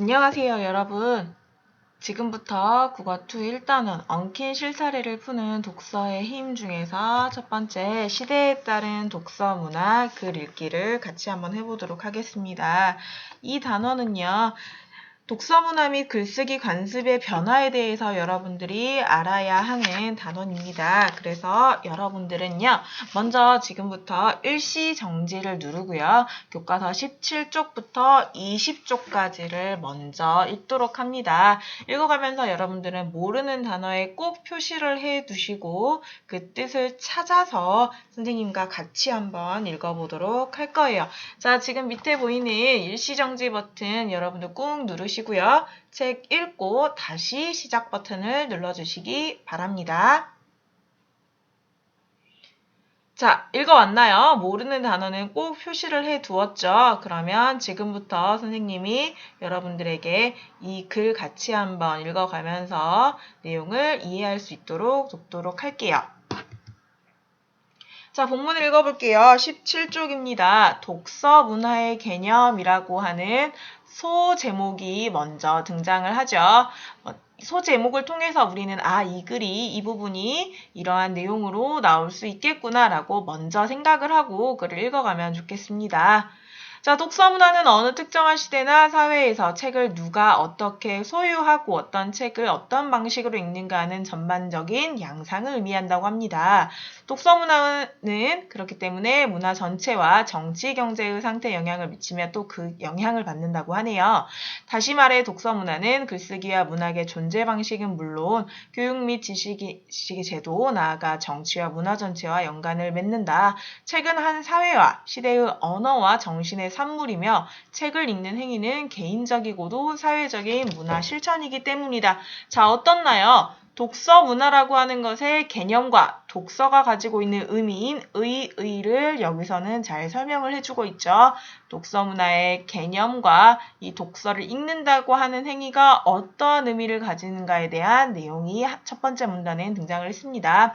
안녕하세요, 여러분. 지금부터 국어2 1단원 엉킨 실사례를 푸는 독서의 힘 중에서 첫 번째 시대에 따른 독서 문화 글 읽기를 같이 한번 해보도록 하겠습니다. 이 단어는요. 독서 문화 및 글쓰기 관습의 변화에 대해서 여러분들이 알아야 하는 단원입니다. 그래서 여러분들은요, 먼저 지금부터 일시 정지를 누르고요, 교과서 17쪽부터 20쪽까지를 먼저 읽도록 합니다. 읽어가면서 여러분들은 모르는 단어에 꼭 표시를 해 두시고 그 뜻을 찾아서 선생님과 같이 한번 읽어보도록 할 거예요. 자, 지금 밑에 보이는 일시 정지 버튼 여러분들 꾹 누르시고 누르시고요. 책 읽고 다시 시작 버튼을 눌러주시기 바랍니다. 자, 읽어왔나요? 모르는 단어는 꼭 표시를 해 두었죠. 그러면 지금부터 선생님이 여러분들에게 이 글 같이 한번 읽어가면서 내용을 이해할 수 있도록 돕도록 할게요. 자, 본문 읽어볼게요. 17쪽입니다. 독서 문화의 개념이라고 하는 소 제목이 먼저 등장을 하죠. 어, 소 제목을 통해서 우리는 아, 이 글이 이 부분이 이러한 내용으로 나올 수 있겠구나라고 먼저 생각을 하고 글을 읽어가면 좋겠습니다. 자, 독서 문화는 어느 특정한 시대나 사회에서 책을 누가 어떻게 소유하고 어떤 책을 어떤 방식으로 읽는가 하는 전반적인 양상을 의미한다고 합니다. 독서 문화는 그렇기 때문에 문화 전체와 정치, 경제의 상태에 영향을 미치며 또 그 영향을 받는다고 하네요. 다시 말해 독서 문화는 글쓰기와 문학의 존재 방식은 물론 교육 및 지식의 제도, 나아가 정치와 문화 전체와 연관을 맺는다. 책은 한 사회와 시대의 언어와 정신의 산물이며 책을 읽는 행위는 개인적이고도 사회적인 문화 실천이기 때문이다. 자, 어떻나요? 독서 문화라고 하는 것의 개념과 독서가 가지고 있는 의미인 의, 의를 여기서는 잘 설명을 해주고 있죠. 독서 문화의 개념과 이 독서를 읽는다고 하는 행위가 어떠한 의미를 가지는가에 대한 내용이 첫 번째 문단에 등장을 했습니다.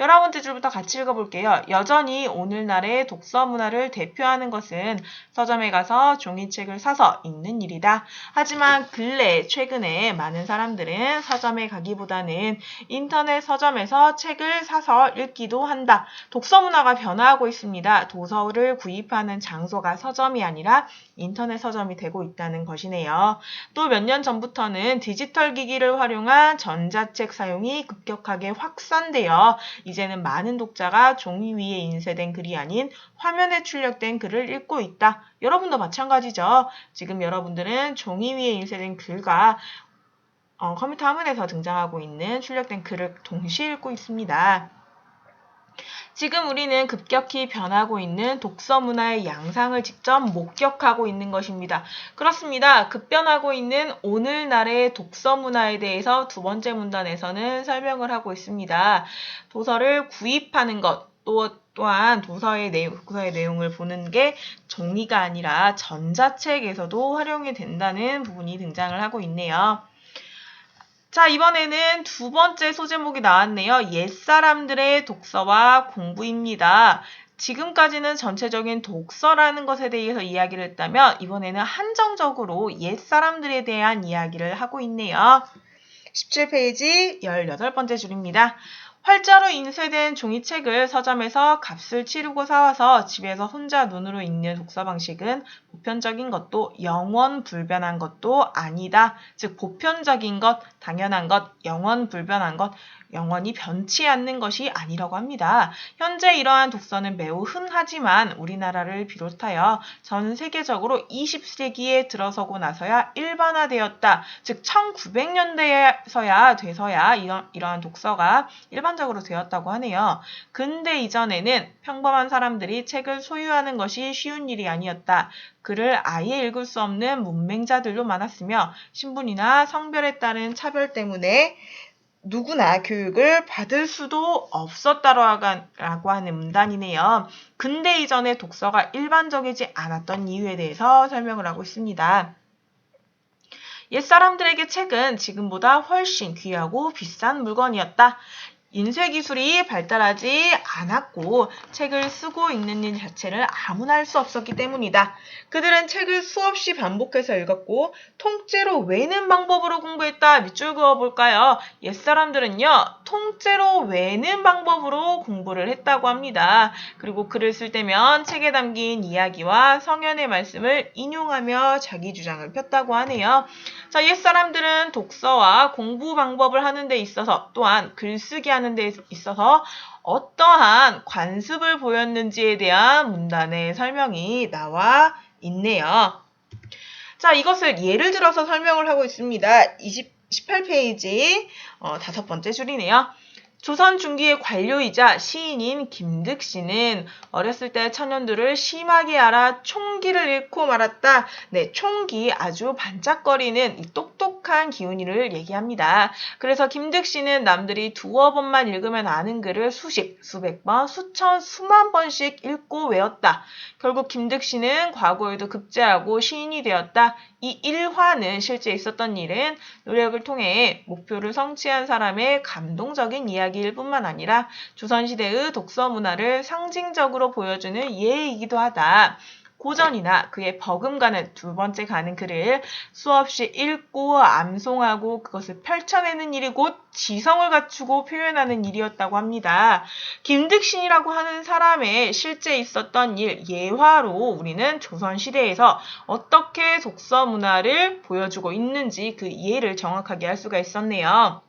열한 번째 줄부터 같이 읽어볼게요. 여전히 오늘날의 독서 문화를 대표하는 것은 서점에 가서 종이책을 사서 읽는 일이다. 하지만 근래 최근에 많은 사람들은 서점에 가기보다는 인터넷 서점에서 책을 사서 읽기도 한다. 독서 문화가 변화하고 있습니다. 도서를 구입하는 장소가 서점이 아니라 인터넷 서점이 되고 있다는 것이네요. 또 몇 년 전부터는 디지털 기기를 활용한 전자책 사용이 급격하게 확산되어 이제는 많은 독자가 종이 위에 인쇄된 글이 아닌 화면에 출력된 글을 읽고 있다. 여러분도 마찬가지죠. 지금 여러분들은 종이 위에 인쇄된 글과 어, 컴퓨터 화면에서 등장하고 있는 출력된 글을 동시에 읽고 있습니다. 지금 우리는 급격히 변하고 있는 독서 문화의 양상을 직접 목격하고 있는 것입니다. 그렇습니다. 급변하고 있는 오늘날의 독서 문화에 대해서 두 번째 문단에서는 설명을 하고 있습니다. 도서를 구입하는 것, 또 또한 도서의 내용, 도서의 내용을 보는 게 종이가 아니라 전자책에서도 활용이 된다는 부분이 등장을 하고 있네요. 자, 이번에는 두 번째 소제목이 나왔네요. 옛사람들의 독서와 공부입니다. 지금까지는 전체적인 독서라는 것에 대해서 이야기를 했다면 이번에는 한정적으로 옛사람들에 대한 이야기를 하고 있네요. 17페이지 18번째 줄입니다. 활자로 인쇄된 종이책을 서점에서 값을 치르고 사와서 집에서 혼자 눈으로 읽는 독서 방식은 보편적인 것도 영원 불변한 것도 아니다. 즉 보편적인 것, 당연한 것, 영원 불변한 것, 영원히 변치 않는 것이 아니라고 합니다. 현재 이러한 독서는 매우 흔하지만 우리나라를 비롯하여 전 세계적으로 20세기에 들어서고 나서야 일반화되었다. 즉 1900년대에서야 돼서야 이런, 이러한 독서가 일반적으로 되었다고 하네요. 근대 이전에는 평범한 사람들이 책을 소유하는 것이 쉬운 일이 아니었다. 글을 아예 읽을 수 없는 문맹자들도 많았으며 신분이나 성별에 따른 차별 때문에 누구나 교육을 받을 수도 없었다라고 하는 문단이네요. 근대 이전에 독서가 일반적이지 않았던 이유에 대해서 설명을 하고 있습니다. 옛사람들에게 책은 지금보다 훨씬 귀하고 비싼 물건이었다. 인쇄 기술이 발달하지 않았고 책을 쓰고 읽는 일 자체를 아무나 할 수 없었기 때문이다. 그들은 책을 수없이 반복해서 읽었고 통째로 외는 방법으로 공부했다. 밑줄 그어 볼까요? 옛사람들은요. 통째로 외는 방법으로 공부를 했다고 합니다. 그리고 글을 쓸 때면 책에 담긴 이야기와 성현의 말씀을 인용하며 자기 주장을 폈다고 하네요. 자, 옛사람들은 독서와 공부 방법을 하는 데 있어서 또한 글쓰기 하는 데 있어서 어떠한 관습을 보였는지에 대한 문단의 설명이 나와 있네요. 자, 이것을 예를 들어서 설명을 하고 있습니다. 20, 18페이지 어, 다섯 번째 줄이네요. 조선 중기의 관료이자 시인인 김득 씨는 어렸을 때 천연두를 심하게 알아 총기를 잃고 말았다. 네, 총기 아주 반짝거리는 이 똑똑한 기운이를 얘기합니다. 그래서 김득 씨는 남들이 두어 번만 읽으면 아는 글을 수십, 수백 번, 수천, 수만 번씩 읽고 외웠다. 결국 김득 씨는 과거에도 급제하고 시인이 되었다. 이 일화는 실제 있었던 일은 노력을 통해 목표를 성취한 사람의 감동적인 이야기 일 뿐만 아니라 조선시대의 독서 문화를 상징적으로 보여주는 예이기도 하다. 고전이나 그의 버금가는 두 번째 가는 글을 수없이 읽고 암송하고 그것을 펼쳐내는 일이 곧 지성을 갖추고 표현하는 일이었다고 합니다. 김득신이라고 하는 사람의 실제 있었던 일, 예화로 우리는 조선시대에서 어떻게 독서 문화를 보여주고 있는지 그 예를 정확하게 알 수가 있었네요.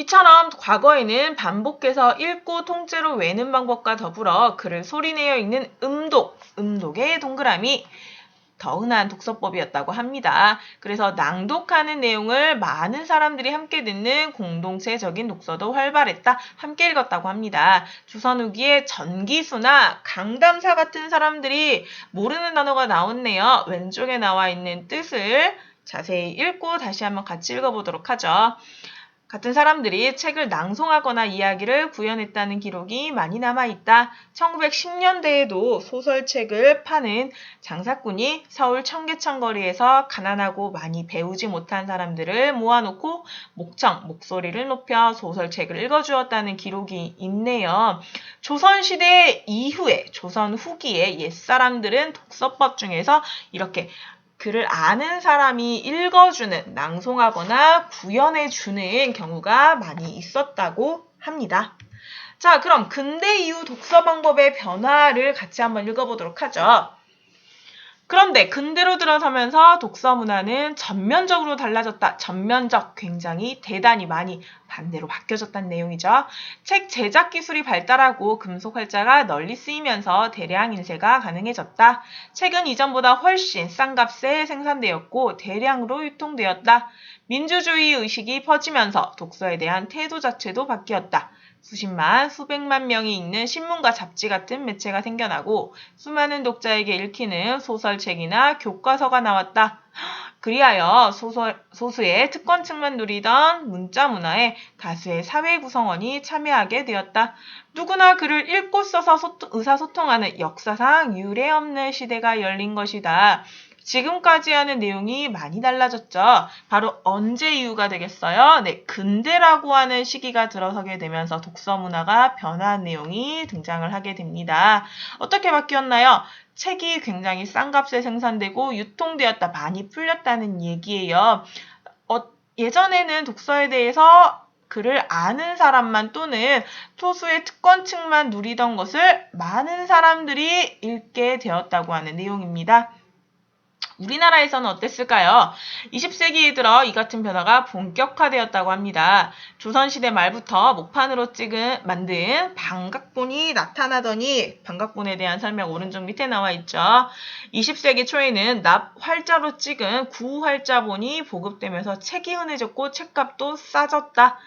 이처럼 과거에는 반복해서 읽고 통째로 외는 방법과 더불어 글을 소리내어 읽는 음독, 음독의 동그라미, 더 흔한 독서법이었다고 합니다. 그래서 낭독하는 내용을 많은 사람들이 함께 듣는 공동체적인 독서도 활발했다. 함께 읽었다고 합니다. 조선 후기에 전기수나 강담사 같은 사람들이 모르는 단어가 나왔네요. 왼쪽에 나와 있는 뜻을 자세히 읽고 다시 한번 같이 읽어보도록 하죠. 같은 사람들이 책을 낭송하거나 이야기를 구현했다는 기록이 많이 남아 있다. 1910년대에도 소설책을 파는 장사꾼이 서울 청계천 거리에서 가난하고 많이 배우지 못한 사람들을 모아놓고 목청, 목소리를 높여 소설책을 읽어주었다는 기록이 있네요. 조선시대 이후에, 조선 후기에 옛사람들은 독서법 중에서 이렇게 글을 아는 사람이 읽어주는, 낭송하거나 구현해주는 경우가 많이 있었다고 합니다. 자, 그럼 근대 이후 독서 방법의 변화를 같이 한번 읽어보도록 하죠. 그런데 근대로 들어서면서 독서 문화는 전면적으로 달라졌다. 전면적, 굉장히 대단히 많이 반대로 바뀌어졌다는 내용이죠. 책 제작 기술이 발달하고 금속 활자가 널리 쓰이면서 대량 인쇄가 가능해졌다. 책은 이전보다 훨씬 싼 값에 생산되었고 대량으로 유통되었다. 민주주의 의식이 퍼지면서 독서에 대한 태도 자체도 바뀌었다. 수십만, 수백만 명이 읽는 신문과 잡지 같은 매체가 생겨나고 수많은 독자에게 읽히는 소설책이나 교과서가 나왔다. 그리하여 소설, 소수의 특권층만 누리던 문자 문화에 다수의 사회 구성원이 참여하게 되었다. 누구나 글을 읽고 써서 소통, 의사소통하는 역사상 유례 없는 시대가 열린 것이다. 지금까지 하는 내용이 많이 달라졌죠. 바로 언제 이유가 되겠어요? 네, 근대라고 하는 시기가 들어서게 되면서 독서 문화가 변화한 내용이 등장을 하게 됩니다. 어떻게 바뀌었나요? 책이 굉장히 싼 값에 생산되고 유통되었다, 많이 풀렸다는 얘기예요. 어, 예전에는 독서에 대해서 글을 아는 사람만 또는 소수의 특권층만 누리던 것을 많은 사람들이 읽게 되었다고 하는 내용입니다. 우리나라에서는 어땠을까요? 20세기에 들어 이 같은 변화가 본격화되었다고 합니다. 조선시대 말부터 목판으로 찍은 만든 반각본이 나타나더니 반각본에 대한 설명 오른쪽 밑에 나와 있죠. 20세기 초에는 납 활자로 찍은 구활자본이 보급되면서 책이 흔해졌고 책값도 싸졌다.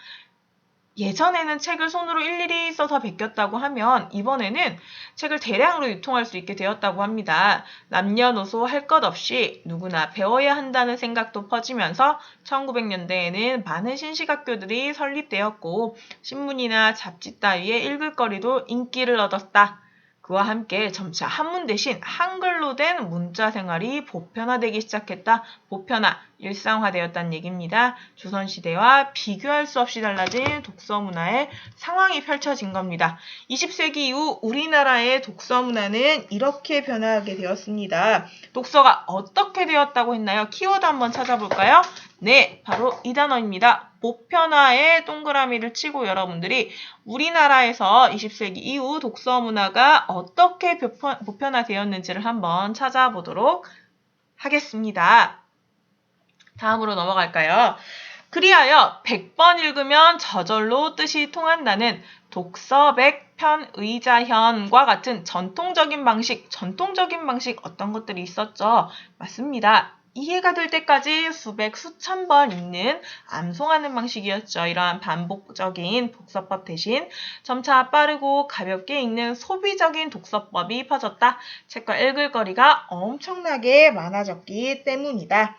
예전에는 책을 손으로 일일이 써서 베꼈다고 하면 이번에는 책을 대량으로 유통할 수 있게 되었다고 합니다. 남녀노소 할 것 없이 누구나 배워야 한다는 생각도 퍼지면서 1900년대에는 많은 신식학교들이 설립되었고 신문이나 잡지 따위의 읽을 거리도 인기를 얻었다. 그와 함께 점차 한문 대신 한글로 된 문자 생활이 보편화되기 시작했다. 보편화, 일상화되었다는 얘기입니다. 조선시대와 비교할 수 없이 달라진 독서 문화의 상황이 펼쳐진 겁니다. 20세기 이후 우리나라의 독서 문화는 이렇게 변화하게 되었습니다. 독서가 어떻게 되었다고 했나요? 키워드 한번 찾아볼까요? 네, 바로 이 단어입니다. 보편화에 동그라미를 치고 여러분들이 우리나라에서 20세기 이후 독서 문화가 어떻게 보편- 보편화되었는지를 한번 찾아보도록 하겠습니다. 다음으로 넘어갈까요? 그리하여 100번 읽으면 저절로 뜻이 통한다는 독서백 편의자현과 같은 전통적인 방식, 전통적인 방식 어떤 것들이 있었죠? 맞습니다. 이해가 될 때까지 수백, 수천 번 읽는 암송하는 방식이었죠. 이러한 반복적인 독서법 대신 점차 빠르고 가볍게 읽는 소비적인 독서법이 퍼졌다. 책과 읽을 거리가 엄청나게 많아졌기 때문이다.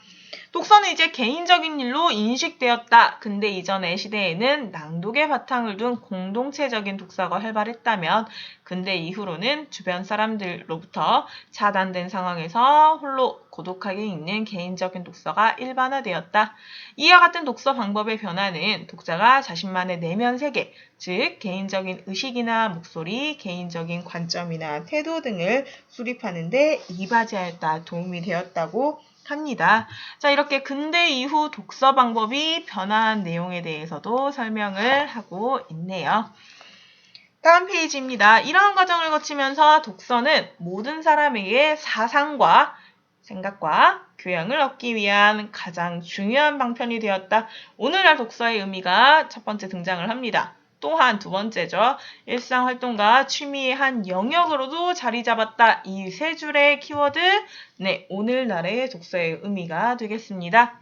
독서는 이제 개인적인 일로 인식되었다. 근데 이전의 시대에는 낭독의 바탕을 둔 공동체적인 독서가 활발했다면 근대 이후로는 주변 사람들로부터 차단된 상황에서 홀로 고독하게 읽는 개인적인 독서가 일반화되었다. 이와 같은 독서 방법의 변화는 독자가 자신만의 내면 세계, 즉 개인적인 의식이나 목소리, 개인적인 관점이나 태도 등을 수립하는 데 이바지하였다. 도움이 되었다고 합니다. 자, 이렇게 근대 이후 독서 방법이 변화한 내용에 대해서도 설명을 하고 있네요. 다음 페이지입니다. 이러한 과정을 거치면서 독서는 모든 사람에게 사상과 생각과 교양을 얻기 위한 가장 중요한 방편이 되었다. 오늘날 독서의 의미가 첫 번째 등장을 합니다. 또한 두 번째죠. 일상활동과 취미의 한 영역으로도 자리 잡았다. 이 세 줄의 키워드, 네, 오늘날의 독서의 의미가 되겠습니다.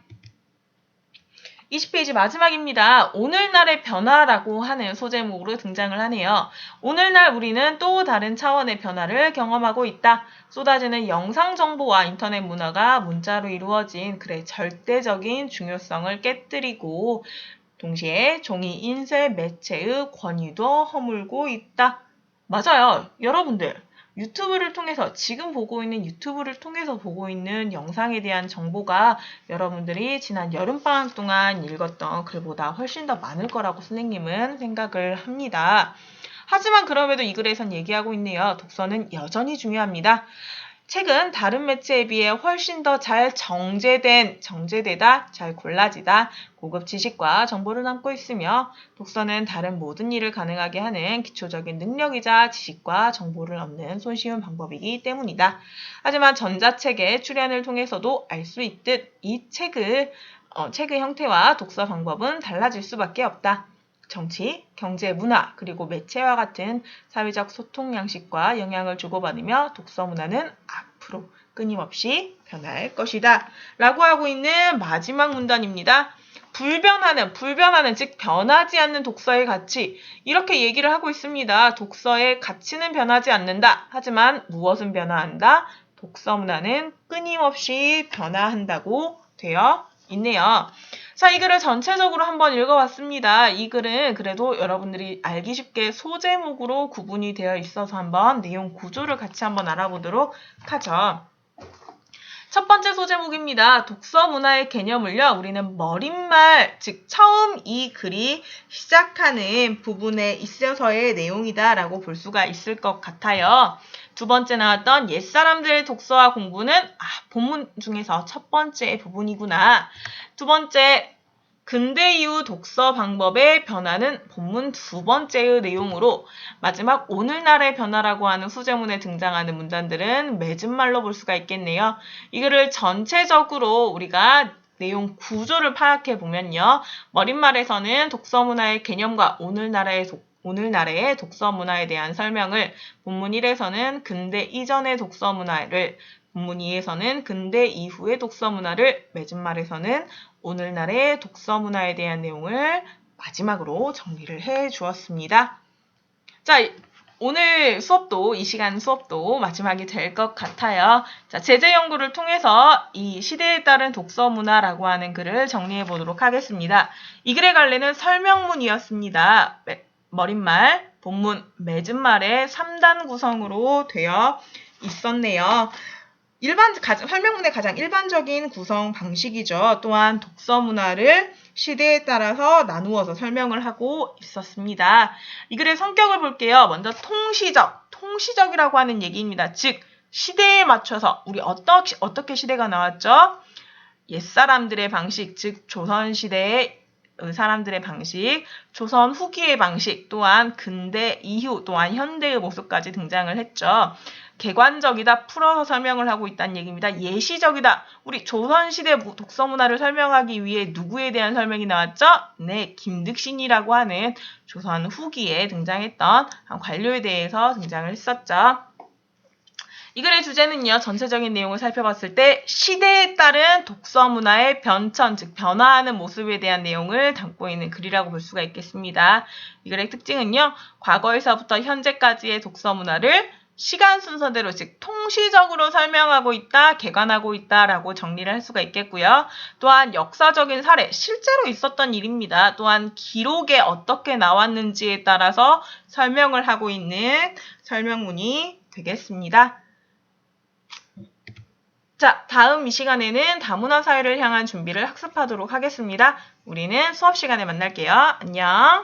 20페이지 마지막입니다. 오늘날의 변화라고 하는 소제목으로 등장을 하네요. 오늘날 우리는 또 다른 차원의 변화를 경험하고 있다. 쏟아지는 영상 정보와 인터넷 문화가 문자로 이루어진 글의 절대적인 중요성을 깨뜨리고 동시에 종이 인쇄 매체의 권위도 허물고 있다. 맞아요. 여러분들. 유튜브를 통해서 지금 보고 있는 유튜브를 통해서 보고 있는 영상에 대한 정보가 여러분들이 지난 여름방학 동안 읽었던 글보다 훨씬 더 많을 거라고 선생님은 생각을 합니다. 하지만 그럼에도 이 글에선 얘기하고 있네요. 독서는 여전히 중요합니다. 책은 다른 매체에 비해 훨씬 더 잘 정제된, 정제되다, 잘 골라지다, 고급 지식과 정보를 담고 있으며 독서는 다른 모든 일을 가능하게 하는 기초적인 능력이자 지식과 정보를 얻는 손쉬운 방법이기 때문이다. 하지만 전자책의 출연을 통해서도 알 수 있듯 이 책을, 어, 책의 형태와 독서 방법은 달라질 수밖에 없다. 정치, 경제, 문화, 그리고 매체와 같은 사회적 소통 양식과 영향을 주고받으며 독서 문화는 앞으로 끊임없이 변할 것이다. 라고 하고 있는 마지막 문단입니다. 불변하는, 불변하는, 즉, 변하지 않는 독서의 가치. 이렇게 얘기를 하고 있습니다. 독서의 가치는 변하지 않는다. 하지만 무엇은 변화한다? 독서 문화는 끊임없이 변화한다고 되어 있네요. 자, 이 글을 전체적으로 한번 읽어봤습니다. 이 글은 그래도 여러분들이 알기 쉽게 소제목으로 구분이 되어 있어서 한번 내용 구조를 같이 한번 알아보도록 하죠. 첫 번째 소제목입니다. 독서 문화의 개념을요, 우리는 머릿말, 즉, 처음 이 글이 시작하는 부분에 있어서의 내용이다라고 볼 수가 있을 것 같아요. 두 번째 나왔던 옛사람들의 독서와 공부는, 아, 본문 중에서 첫 번째 부분이구나. 두 번째, 근대 이후 독서 방법의 변화는 본문 두 번째의 내용으로 마지막 오늘날의 변화라고 하는 수제문에 등장하는 문단들은 맺은 말로 볼 수가 있겠네요. 이거를 전체적으로 우리가 내용 구조를 파악해 보면요. 머릿말에서는 독서 문화의 개념과 오늘날의 독 오늘날의 독서 문화에 대한 설명을 본문 1에서는 근대 이전의 독서 문화를 본문 2에서는 근대 이후의 독서 문화를 맺은 말에서는 오늘날의 독서 문화에 대한 내용을 마지막으로 정리를 해 주었습니다. 자, 오늘 수업도, 이 시간 수업도 마지막이 될 것 같아요. 자, 제재 연구를 통해서 이 시대에 따른 독서 문화라고 하는 글을 정리해 보도록 하겠습니다. 이 글의 갈래는 설명문이었습니다. 머릿말, 본문, 맺은말의 3단 구성으로 되어 있었네요. 일반 가장, 설명문의 가장 일반적인 구성 방식이죠. 또한 독서 문화를 시대에 따라서 나누어서 설명을 하고 있었습니다. 이 글의 성격을 볼게요. 먼저 통시적, 통시적이라고 하는 얘기입니다. 즉 시대에 맞춰서 우리 어떻게 어떻게 시대가 나왔죠? 옛 사람들의 방식, 즉 조선 시대의 사람들의 방식, 조선 후기의 방식, 또한 근대 이후, 또한 현대의 모습까지 등장을 했죠. 객관적이다, 풀어서 설명을 하고 있다는 얘기입니다. 예시적이다. 우리 조선시대 독서 문화를 설명하기 위해 누구에 대한 설명이 나왔죠? 네, 김득신이라고 하는 조선 후기에 등장했던 한 관료에 대해서 등장을 했었죠. 이 글의 주제는요, 전체적인 내용을 살펴봤을 때 시대에 따른 독서 문화의 변천, 즉 변화하는 모습에 대한 내용을 담고 있는 글이라고 볼 수가 있겠습니다. 이 글의 특징은요, 과거에서부터 현재까지의 독서 문화를 시간 순서대로 즉 통시적으로 설명하고 있다, 개관하고 있다라고 정리를 할 수가 있겠고요. 또한 역사적인 사례, 실제로 있었던 일입니다. 또한 기록에 어떻게 나왔는지에 따라서 설명을 하고 있는 설명문이 되겠습니다. 자, 다음 이 시간에는 다문화 사회를 향한 준비를 학습하도록 하겠습니다. 우리는 수업 시간에 만날게요. 안녕.